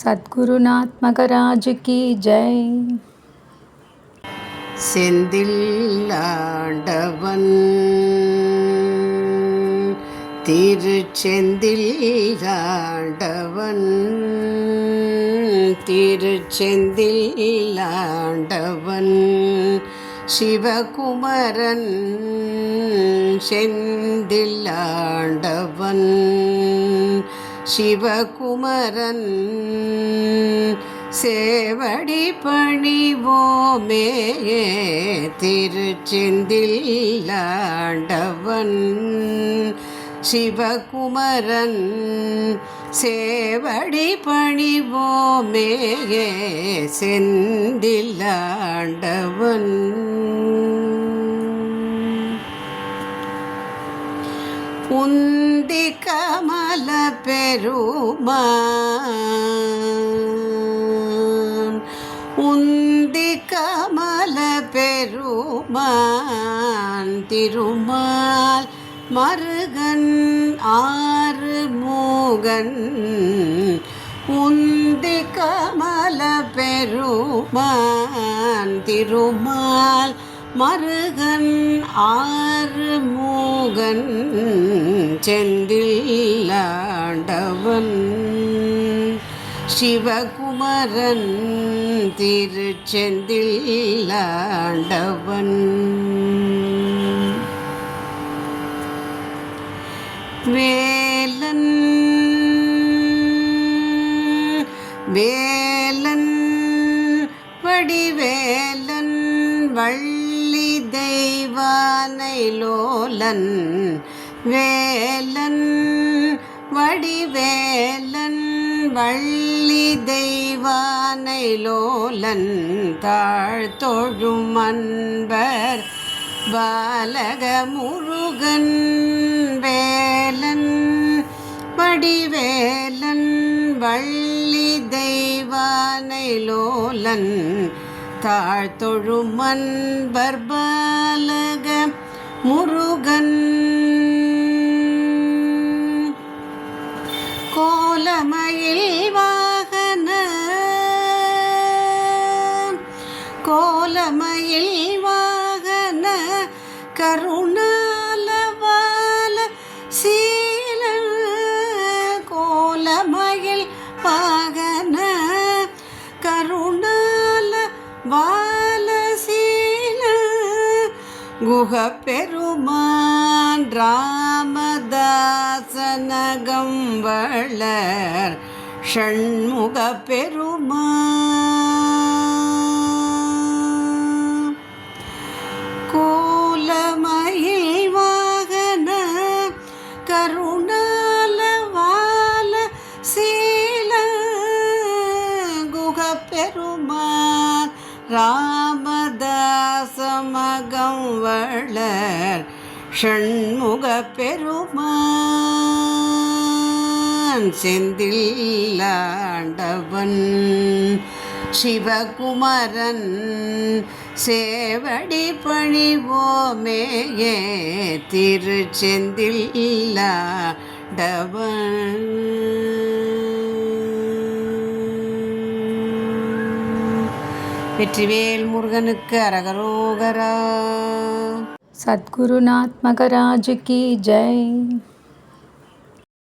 சத்குருநாத்மகராஜு கி ஜெய். செந்தில்லாண்டவன் திருச்செந்தில்லாண்டவன் திருச்செந்தில்லாண்டவன் சிவகுமரன் செந்தில்லாண்டவன் சிவகுமரன். சேவடி பணிவோமே திருச்செந்தில்லாண்டவன். சிவகுமரன். சேவடி பணிவோமே செந்தில்லாண்டவன். உந்தி கமல பெருமான். உந்தி கமல பெருமான். திருமால் மருகன் ஆறு மூகன் உந்தி கமல பெருமான். திருமால் மருகன் ஆறு மூகன் செந்தில்லாண்டவன். சிவகுமரன் திருச்செந்தில்லாண்டவன். வேலன் வேலன் வடிவேலன் வள்ளி தெய்வானை லோலன் வேலன் வடிவேலன் வள்ளி தெய்வானை லோலன் தாழ்த்தொழும் அன்பர் பாலக முருகன் வேலன் வடிவேலன் வள்ளி தெய்வானை லோலன் தாழ்த்தொழும் அன்பர் பாலக முருகன். கோலமயில் வாகன. கோலமயில் வாகன. கருணா குகப்பெருமான் ராமதாசனகம் வளர் ஷண்முக பெருமான் கோலமயில் வாகன கருணால வால சீல குகப்பெருமான் மகம் வளர் ஷண்முக பெருமான் செந்தில்லாண்டவன் சிவகுமரன் சேவடி பணிவோமே திருச்செந்தில்லாண்டவன் வெற்றிவேல் முருகனுக்கு அரகரோகரா. சத்குருநாத் மகராஜு கி ஜெய்.